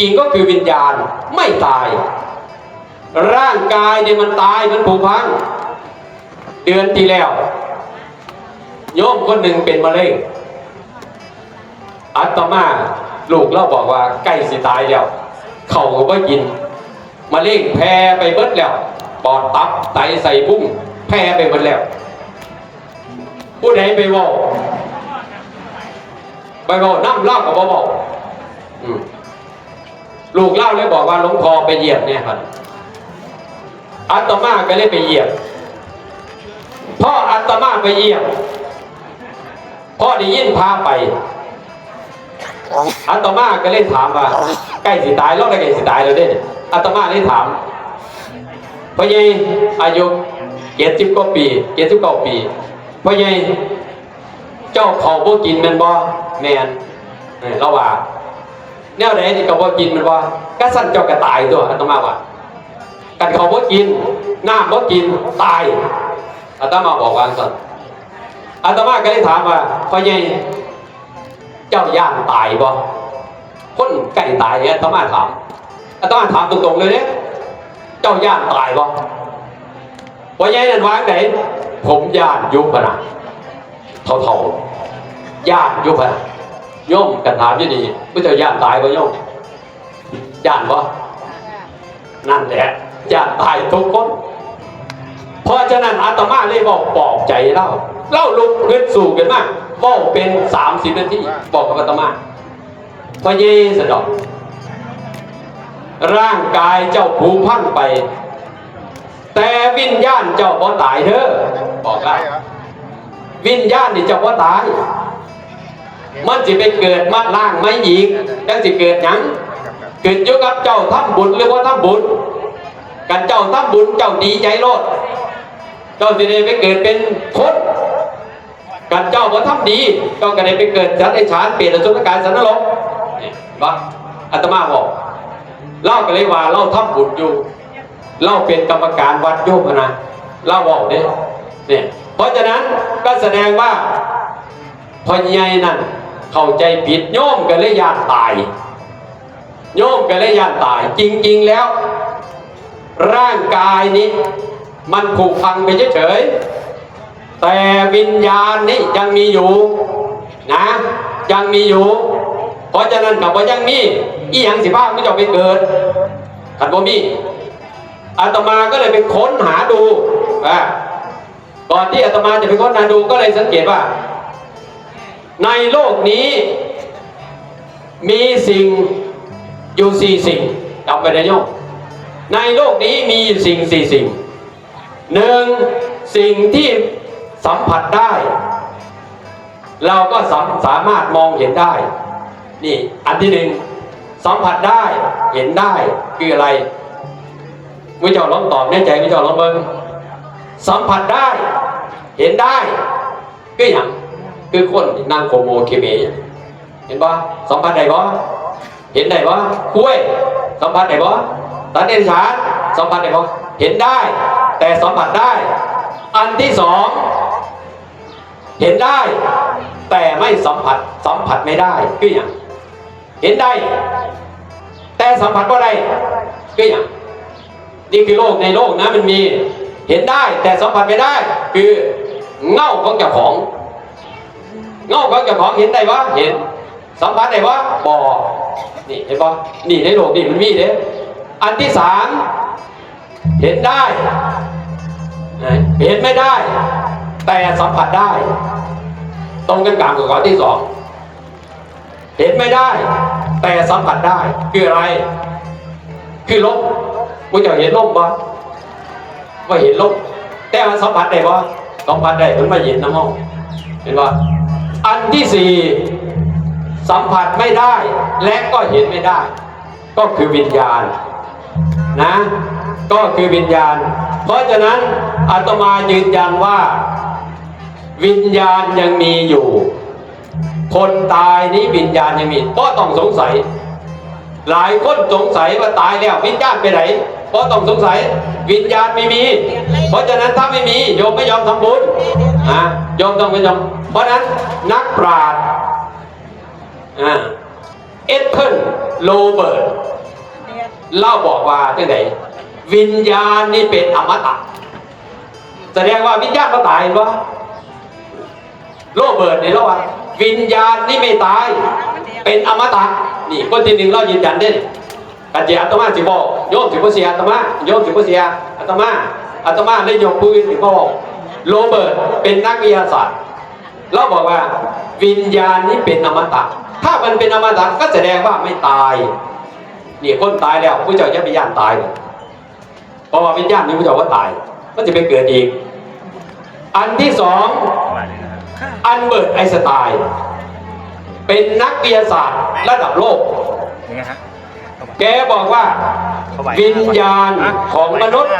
จริงก็คือวิญญาณไม่ตาย ร่างกายเนี่ยมันตายมันผุพัง เดือนที่แล้ว โยมคนหนึ่งเป็นมะเร็งอัตมาลูกเล่าบอกว่าใกล้สิตายแล้ว เขาก็บ่กินมะเร็งแพร่ไปเบิดแล้วปอดตับไตใส่พุ่งแพร่ไปเบิดแล้ว ผู้ใดไปเว่าไปเว่าน้ำเล่ากับบอกอืม ลูกเล่าเลยบอกว่าหลวงพ่อไปเหยียบเนี่ยครับอัตมาก็เลยไปเหยียบพ่ออัตมาไปเหยียบพ่อได้ยินพาไปอัตมาก็เลยถามว่าใกล้สิตายแล้วได้ใกล้สิตายแล้วเด้อัตมาเลยถามพ่อใหญ่อายุเจ็ดสิบกว่าปีเจ็ดสิบเก้าปีพ่อใหญ่เจ้าเขาบ่กินแมนบ่แมนเออเราว่า แนวไหนที่เขาบ่กินมันบ่าก็สั่นเจ้าก็ตายตัวอัตมาว่ากันเขาบ่กินน้ำบ่กินตายอาตมาบอกว่าสันอาตมาก็เลยถามว่าพ่อใหญ่เจ้าย่านตายบ่คนใกล้ตายเนี่ยอาตมาถามอาตมาถามตรงๆเลยเนี่ยเจ้าย่านตายบ่พ่อใหญ่นั่นวางไหนผมย่านยุบพนะเท่าๆย่านยุบพนะ โยมกันถามอยู่ดีผู้เจ้าย่านตายบ่โยมย่านบ่นั่นแหละจะตายทุกคน เพราะฉะนั้นอาตมาเลยบอกปลอบใจเล่าเล่าลุกขึ้นสู่กันมากบอกเป็นสามสิบนาทีบอกกับอาตมาพระเยสดอก ร่างกายเจ้าผูพังไป แต่วิญญาณเจ้าบ่ตายเด้อบอกว่าวิญญาณนี่เจ้าบ่ตาย มันจะไปเกิดมาล่างไม่อีกจังสิเกิดหยังเกิดอยู่กับเจ้าทำบุญหรือว่าทำบุญกันเจ้าทำบุญเจ้าดีใจโลดเจ้าสิได้ไปเกิดเป็นคนกันเจ้าบ่ทำดีเจ้าก็ได้ไปเกิดสัตว์ไอฉานเปลี่ยนสุนกายสันนรกนี่ว่าอาตมาบอกเล่ากันเลยว่าเราทำบุญอยู่เราเป็นกรรมการวัดโยมนะเล่าบอกเนี่ยเนี่ยเพราะฉะนั้นก็แสดงว่าพอใหญ่นั่น เข้าใจผิดโยมก็เลยยานตาย โยมก็เลยยานตาย จริง ๆแล้ว ร่างกายนี้มันผุพังไปเฉยๆแต่วิญญาณนี่ยังมีอยู่นะยังมีอยู่ เพราะฉะนั้นกับว่ายังมีอีหยังสิบ้าไม่จะไปเกิดขันบ่มีอาตมาก็เลยไปค้นหาดูอะก่อนที่อาตมาจะไปค้นหาดูก็เลยสังเกตว่า ในโลกนี้มีสิ่งอยู่สี่สิ่งจำไปนะโยมในโลกนี้มีสิ่งสี่สิ่งหนึ่งสิ่งที่สัมผัสได้ เราก็สามสามารถมองเห็นได้ นี่อันที่หนึ่งสัมผัสได้เห็นได้คืออะไรไม่เจ้าลองตอบแน่ใจไม่เจ้าลองเบิ้งสัมผัสได้ เห็นได้คืออย่าง คือคนนางโคโมเคเมอย่างเห็นปะสัมผัสได้ปะเห็นได้ปะคุ้ยสัมผัสได้ปะตันเอ็นชานสัมผัสได้ปะเห็นได้ แต่สัมผัสได้ อันที่สองเห็นได้ แต่ไม่สัมผัสสัมผัสไม่ได้คืออย่างเห็นได้ แต่สัมผัสก็ได้คืออย่างนี่คือโลกในโลกนะมันมี เห็นได้แต่สัมผัสไม่ได้ คือเง่าของเจ้าของ เงาของเจ้าของเห็นได้ปะเห็น สัมผัสได้ปะบอนี่เห็นปะนี่ในโลกนี่มันมีเด้อันที่สามเห็นได้เห็นไม่ได้ แต่สัมผัสได้ ตรงกันข้ามกับข้อที่สองเห็นไม่ได้ แต่สัมผัสได้คืออะไร คือลมมึงจะเห็นลมปะว่าเห็นลมแต่มันสัมผัสได้ปะสัมผัสได้มันไม่เห็นน้ำห้องเห็นปะ อันที่สี่สัมผัสไม่ได้และก็เห็นไม่ได้ ก็คือวิญญาณนะก็คือวิญญาณ เพราะฉะนั้นอาตมายืนยันว่า วิญญาณยังมีอยู่ คนตายนี้วิญญาณยังมีก็ต้องสงสัย หลายคนสงสัยว่าตายแล้ววิญญาณไปไหนเพราะต้องสงสัยวิญญาณไม่มี เพราะฉะนั้นถ้าไม่มีโยมไม่ยอมทำบุญ นะโยมต้องไม่ยอมเพราะนั้นนักปราชญ์เอ่าเอเธนโรเบิร์ตเล่าบอกว่าจังไหนวิญญาณนี่เป็นอมตะ แสดงว่าวิญญาณมาตายปะโรเบิร์ตนี่เล่าว่าวิญญาณนี่ไม่ตาย เป็นอมตะนี่คนที่หนึ่งเรายืนยันได้กัจเจอาตมาสิบอกโยมสิบเสียอาตมาโยมสิบเสียอาตมาอาตมาได้ยกปืนสิบอก โรเบิร์ตเป็นนักวิทยาศาสตร์เราบอกว่าวิญญาณนี้เป็นอมตะ ถ้ามันเป็นอมตะก็แสดงว่าไม่ตายนี่คนตายแล้วผู้เจ้าจะไปย่านตายเลยเพราะว่าวิญญาณนี้ผู้เจ้าว่าตาย ก็จะไปเกิดอีก อันที่สองอันเบิร์ตไอน์สไตน์เป็นนักวิทยาศาสตร์ระดับโลกยังไงฮะแกบอกว่าวิญญาณของมนุษย์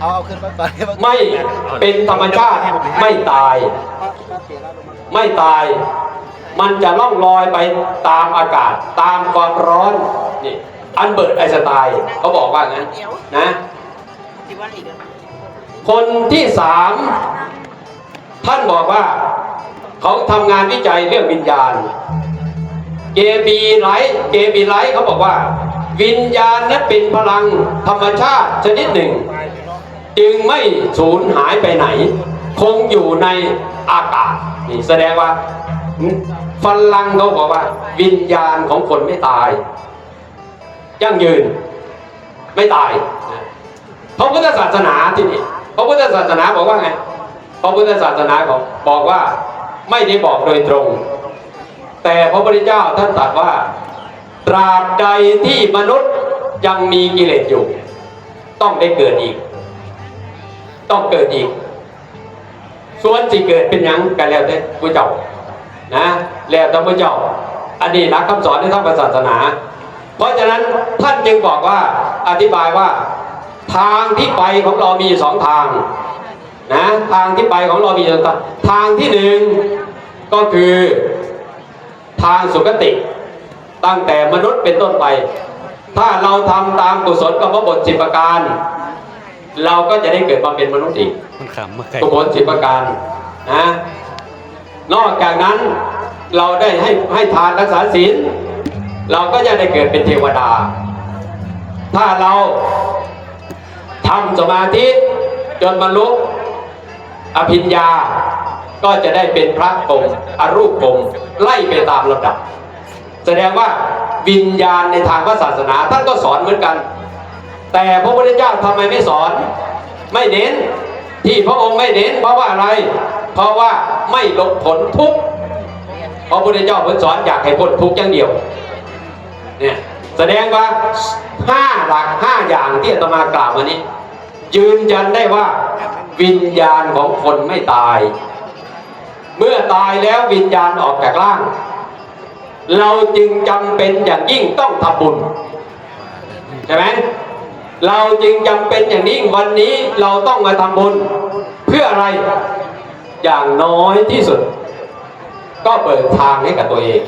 เอาเหรอเราให้เรียกเอาเอาขึ้นมาก่อนไม่เป็นธรรมชาติไม่ตาย ไม่ตาย มันจะล่องลอยไปตามอากาศ ตามความร้อนนี่อันเบิร์ตไอน์สไตน์เขาบอกว่างั้นนะที่ว่าอีกคนที่สามท่านบอกว่าเขาทำงานวิจัยเรื่องวิญญาณเกบีไลท์เกบีไลท์เขาบอกว่า วิญญาณนั้นเป็นพลังธรรมชาติชนิดหนึ่ง จึงไม่สูญหายไปไหน คงอยู่ในอากาศนี่แสดงว่าฝรั่งเขาบอกว่า วิญญาณของคนไม่ตาย ยั่งยืนไม่ตายพระพุทธศาสนาที่นี่พระพุทธศาสนาบอกว่าไงพระพุทธศาสนาของบอกว่าไม่ได้บอกโดยตรง แต่พระพุทธเจ้าท่านตรัสว่าตราบใดที่มนุษย์ยังมีกิเลสอยู่ ต้องได้เกิดอีก ต้องเกิดอีก ส่วนที่เกิดเป็นยังกันแล้วแต่ผู้เจ้านะแล้วแต่ผู้เจ้า อันนี้หลักคำสอนในทางศาสนา เพราะฉะนั้นท่านจึงบอกว่าอธิบายว่า ทางที่ไปของเรามีสองทางนะทางที่ไปของเรามีสองทางทางที่หนึ่งก็คือทางสุคติตั้งแต่มนุษย์เป็นต้นไป ถ้าเราทำตามกุศลกรรมบทสิบประการ เราก็จะได้เกิดมาเป็นมนุษย์อีกมันขำมาไกลกุศลสิบประการนะนอกจากนั้นเราได้ให้ให้ทานรักษาศีลเราก็จะได้เกิดเป็นเทวดา ถ้าเราทำสมาธิจนบรรลุอภิญญาก็จะได้เป็นพระกรมอรูปกรมไล่ไปตามลำดับ แสดงว่าวิญญาณในทางพระศาสนาท่านก็สอนเหมือนกัน แต่พระพุทธเจ้าทำไมไม่สอน ไม่เน้น ที่พระองค์ไม่เน้นเพราะว่าอะไร เพราะว่าไม่ลดผลทุกข์พระพุทธเจ้าเพิ่นสอนอยากให้พ้นทุกข์อย่างเดียวเนี่ยแสดงว่าห้าหลักห้าอย่างที่อาตมากล่าวมานี้ ยืนยันได้ว่าวิญญาณของคนไม่ตาย เมื่อตายแล้ววิญญาณออกจากร่าง เราจึงจำเป็นอย่างยิ่งต้องทำบุญใช่ไหม เราจึงจำเป็นอย่างนี้วันนี้เราต้องมาทำบุญเพื่ออะไรอย่างน้อยที่สุด ก็เปิดทางให้กับตัวเอง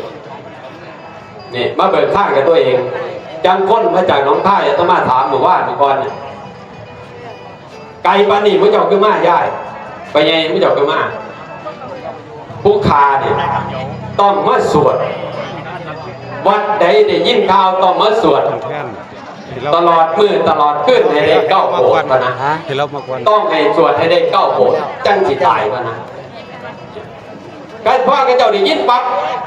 นี่มาเปิดทางกับตัวเองจังค้นมาจากน้องท่ายอาตมาถามหมู่ว่านหมู่ก่อนเนี่ยไก่ปานนี่มุเจ้าคือมาย่ายไปยังมุเจ้าคือมาผู้คาเนี่ยต้องมาสวดวัดใดได้ยินข่าวต้องมาสวดเพื่อนที่เรา ตลอดมือตลอดขึ้นให้ได้เก้าโบสถ์ปะนะที่เรามากวนต้องให้สวดให้ได้เก้าโบสถ์จังสิตายปะนะการพ่อก็เจ้าได้ยินปั๊บ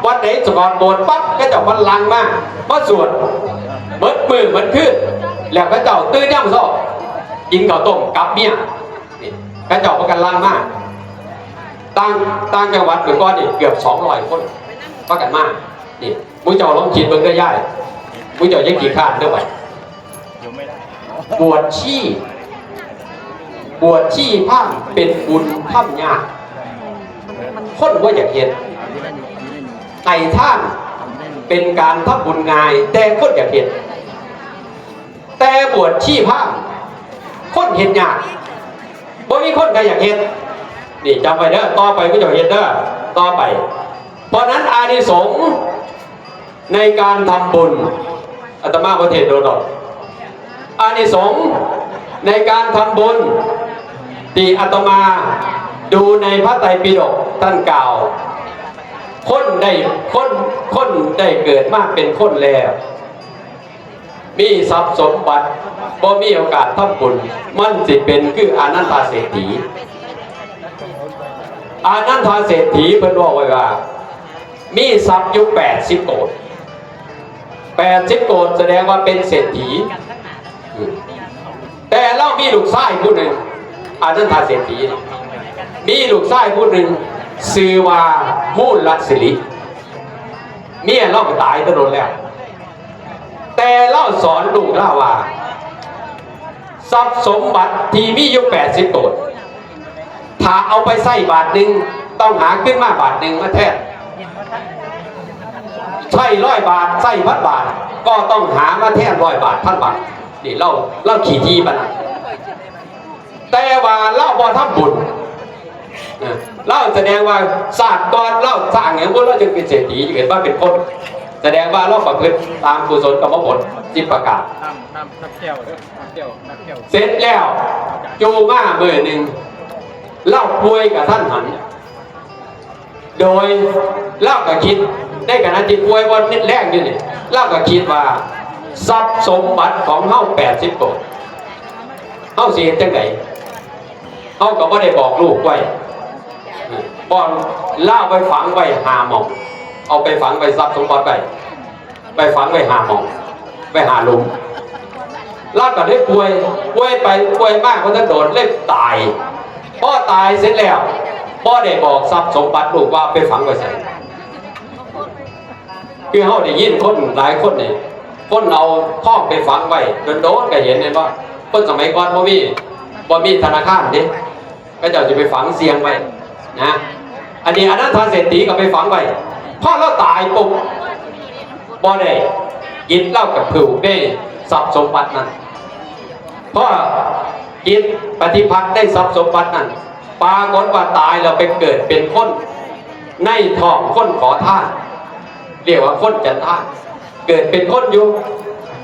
วัดไหนสกอดโบสถ์ปั๊บก็เจ้าวันลังมามาสวดเบิดมือเหมือนขึ้นแล้วก็เจ้าตื่นย่ำซอกกินข้าวต้มกับเมียนี่ก็เจ้าประกันลังมากตั้งตั้งจังหวัดหรือก้อนนี่เกือบสองร้อยคนประกันมากนี่มุ้ยเจ้าลองคิดเบิ่งได้ย่ายมุ้ยเจ้ายังกี่ข้านด้วยอยู่ไม่ได้ บวชชีบวชชีผ้าเป็นบุญท่ำยากคนว่าอยากเห็นไต่ท่านเป็นการทำบุญง่าย แต่คนอยากเห็นแต่บวชชีผ้าคนเห็นยากบ่มีคนใครอยากเห็นนี่จำไว้เด้อต่อไปไม่จะเห็นเด้อต่อไป เพราะนั้นอานิสงส์ในการทำบุญอาตมาประเทศโดนดอก อานิสงส์ในการทำบุญที่อาตมาดูในพระไตรปิฎกท่านกล่าว คนได้คนคนได้เกิดมากเป็นคนแล้ว มีทรัพย์สมบัติบ่มีโอกาสทำบุญมันสิเป็นคืออานันตาเศรษฐีอานันทาเศรษฐีเพิ่นบอกไว้ว่า มีทรัพย์อยู่แปดสิบโกดแปดสิบโกดแสดงว่าเป็นเศรษฐี แต่เล่ามีลูกชายผู้หนึ่งอานันทาเศรษฐีมีลูกชายผู้หนึ่งชื่อว่ามูลลักษิริเมียเล่าก็ตายตะโดนแล้ว แต่เล่าสอนลูกเล่าว่าทรัพย์สมบัติที่มีอยู่แปดสิบโกดถ้าเอาไปใส่บาทหนึ่งต้องหาขึ้นมาบาทหนึ่งมาแทนใช่ร้อยบาทใส่พันบาท ก็ต้องหามาแทนร้อยบาทพันบาท นี่เล่าเล่าขี่ทีปะนะแต่ว่าเล่าบอทำบุญเออเล่าแสดงว่าศาสตร์ก่อนเล่าสร้างอย่างพวกเราจึงเป็นเศรษฐีจึงเห็นว่าเป็นคนแสดงว่าเราประพฤติตามกุศลกรรมผลที่ประกาศน้ำน้ำน้ำแก้วเด้อน้ำแก้วน้ำแก้วเสร็จแล้วจูมาเมื่อหนึ่งเล่าป่วยกับท่านหัน โดยเล่ากับคิดได้ขณะที่ป่วยวันนิดแรกอยู่นี่เล่ากับคิดว่า ทรัพย์สมบัติของเฮาแปดสิบโกดเฮาเสียจังไงเฮาก็ไม่ได้บอกลูกไว้บอกเล่าไปฝังไว้หาหมองเอาไปฝังไว้ทรัพย์สมบัติไปไปฝังไว้หาหมองไปหาลุมล่าก็ได้ป่วยป่วยไปป่วยมากเพราะท่านโดนเล่ตายพ่อตายเสร็จแล้วพ่อได้บอกทรัพย์สมบัติลูกว่าไปฝังไว้ใส่คือเขาได้ยินคนหลายคนเนี่ย คนเอาท่องไปฝังไว้โดนๆก็เห็นเนี่ยว่าคนสมัยก่อนบ่มีบ่มีธนาคารเด้ก็เจ้าจะไปฝังเสียงไว้นะอันนี้อนันทาเศรษฐีก็ไปฝังไว้พ่อเราตายปุ๊บบ่ได้ยินเล่ากับผิวได้ทรัพย์สมบัตินั้นเพราะกินปฏิพัทธ์ได้ทรัพย์สมบัตินั้นปรากฏว่าตายเราไปเกิดเป็นคนในท้องคนขอทานเรียกว่าคนจันทาน เกิดเป็นคนอยู่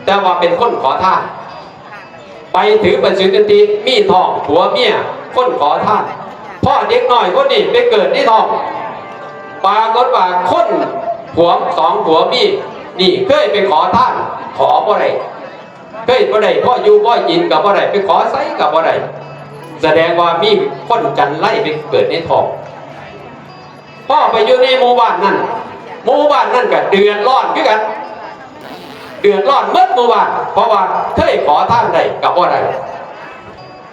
แต่ว่าเป็นคนขอทาน ไปถือปัญญาตีมีทองผัวเมียคนขอทานพ่อเด็กหน่อยคนนี้ไปเกิดในทองปรากฏว่าคนผัวสองผัวมีนี่เคยไปขอทาน ขอบ่ได้เคยบ่ได้พ่ออยู่พ่อกินกับบ่ได้ไปขอไสกับบ่ได้แสดงว่ามีคนจันไล่ไปเกิดในทองพ่อไปอยู่ในหมู่บ้านนั่นหมู่บ้านนั่นก็เดือดร้อนคือกัน เดือดร้อนเมื่อหมู่บ้านเพราะว่าเคยขอท่านได้กับบ่ได้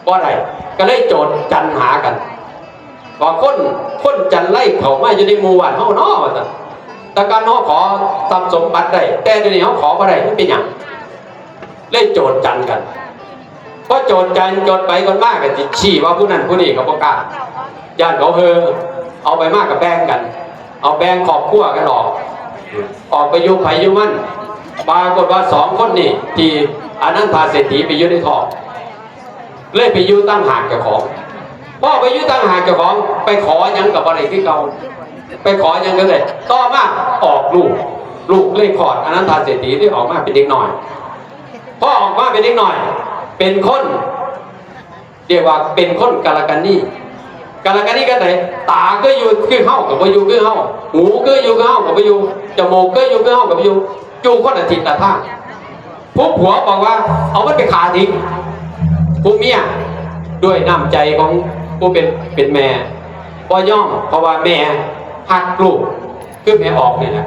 บ่ได้ก็เลยโจทย์จันหากันว่าคนคนจันไล่เขามาอยู่ในหมู่บ้านเฮาเนาะว่าซั่นแต่การเฮาขอทรัพย์สมบัติได้แต่เดี๋ยวนี้เฮาขอบ่ได้มันเป็นหยังเล่นโจทย์จันกันเพราะโจทย์จันโจทย์ไปคนมากกันจิชี้ว่าผู้นั้นผู้นี้เขาประกล้าญาติเขาเฮอเอาไปมากกับแบ่งกัน เอาแบ่งขอบขั้วกันออก ออกไปอยุไผอยุมั่น ปรากฏว่าสองคนนี่ที่อนันทาเศรษฐีไปอยุในทองเลยไปอยุตั้งห่างกับของพ่อไปอยุตั้งห่างกับของ ไปขอหยังกับอะไรที่เก่าไปขอหยังก็เลยต่อมาออกลูกลูกเลยขอดอนันทาเศรษฐีที่ออกมาเป็นเด็กหน่อยพ่อออกมาเป็นเด็กหน่อย เป็นคนเรียกว่าเป็นคนกาลกันนี่กาลกันนี่กันไหนตาก็อยู่คือเฮ้ากับไปอยู่คือเฮ้าหูก็อยู่คือเฮ้ากับไปอยู่จมูกก็อยู่คือเฮ้ากับไปอยู่ จูคนละทิศละทางผู้ผัวบอกว่า เอามันไปขาทิ้งผู้เมียด้วยน้ำใจของผู้เป็นเป็นแม่บ่ย่อมเพราะว่าแม่หักลูกคือแม่ออกเนี่ยนะ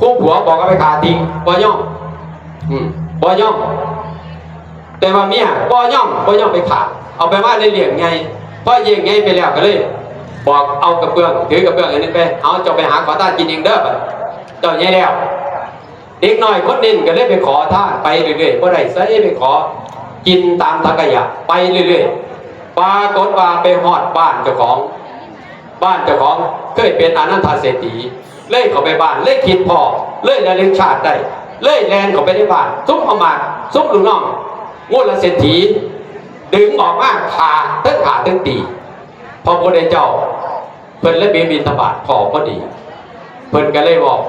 ผู้ผัวบอกว่าไปขาทิ้งบ่ย่อมอืมบ่ย่อมแต่ว่าเมียบ่ย่อมบ่ย่อมไปขาเอาไปว่าเลยเลี้ยงไงพอเลี้ยงไงไปแล้วก็เลย บอกเอากระเบื้องถือกระเบื้องอันนี้ไปเอาเจ้าไปหาขอทากินเองเด้อเจ้าใหญ่แล้ว เด็กน้อยคนนึงก็เลยไปขอท่านไปเรื่อยๆบ่ได้ใส่ไปขอ กินตามทางกยะไปเรื่อยๆปรากฏว่าไปฮอดบ้านเจ้าของ บ้านเจ้าของเคยเป็นอนันทาเศรษฐีเล่ยเขาไปบ้านเล่ยคิดพอเล่ยระลึกชาติได้เล่ยแลนเขาไปในบ้านซุปเอามาซุปลูกน้องงูละเศรษฐีดึงออกมาขาทั้งขาทั้งตีพอพระเจ้าเพิ่นเลยเบียบินตบาทพอพอดี เพิ่นก็เลยบอก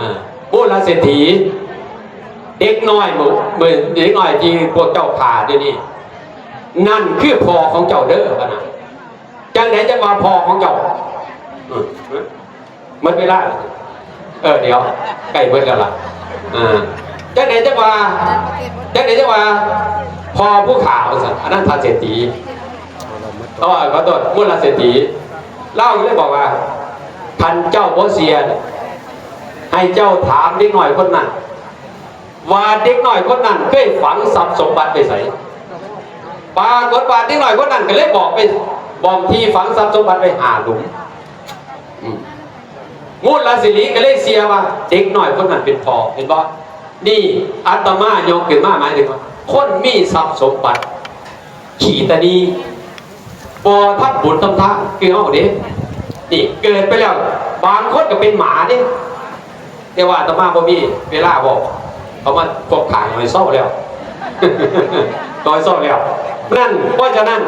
อ่า งูละเศรษฐี เด็กน้อยหมูเหมือนเด็กน้อยที่พวกเจ้าขาเดี๋ยวนี้นั่นคือพอของเจ้าเด้อปะนะจังไหนจะมาพอของเจ้ามันเวลาเออเดี๋ยวใกล้เบิดแล้วล่ะอ่าจังไหนจังว่าจังไหนจังว่าพอผู้ข่าวสันอันนั้นทานเศรษฐีเรามาต่อขอโทษมูลเศรษฐีเล่าเลยบอกว่าทันเจ้าโบเซียน ให้เจ้าถามเด็กหน่อยคนนั้นว่าเด็กหน่อยคนนั้นเคยฝังทรัพย์สมบัติไปใส่ปรากฏว่าเด็กหน่อยคนนั้นก็เลยบอกไปบอกที่ฝังทรัพย์สมบัติไปหาหลุมอืมมูลสิริก็เลยเสียว่าเด็กหน่อยคนนั้นเป็นพอเห็นบ่นี่อาตมายกขึ้นมาหมายถึงว่าคนมีทรัพย์สมบัติ ขี่ตานีบอทับบุญทำท่าคือเอาเด้นี่เกิดไปแล้ว บางคนก็เป็นหมาเด้ แต่ว่าอาตมาบ่มีเวลาบอกเขามาพวกขายหน่อยเศร้าแล้วต่อยเศร้าแล้วนั่นเพราะฉะนั้น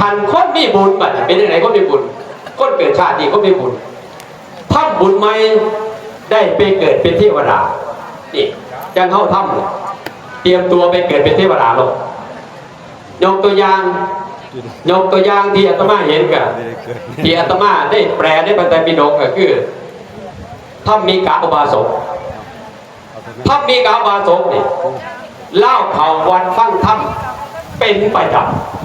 คันคนมีบุญบัดเป็นยังไงคนมีบุญคนเกิดชาตินี้คนมีบุญทำบุญไหมได้ไปเกิดเป็นเทวดานี่จังเข้าถ้ำเตรียมตัวไปเกิดเป็นเทวดาลงยกตัวอย่างยกตัวอย่างที่อาตมาเห็นกันที่อาตมาได้แปลในพระไตรปิฎกก็คือ ถ้ามีกาอุบาสกเอาไปไหมถ้ามีกาอุบาสกนี่เล่าเขาวันฟังธรรมเป็นประจำ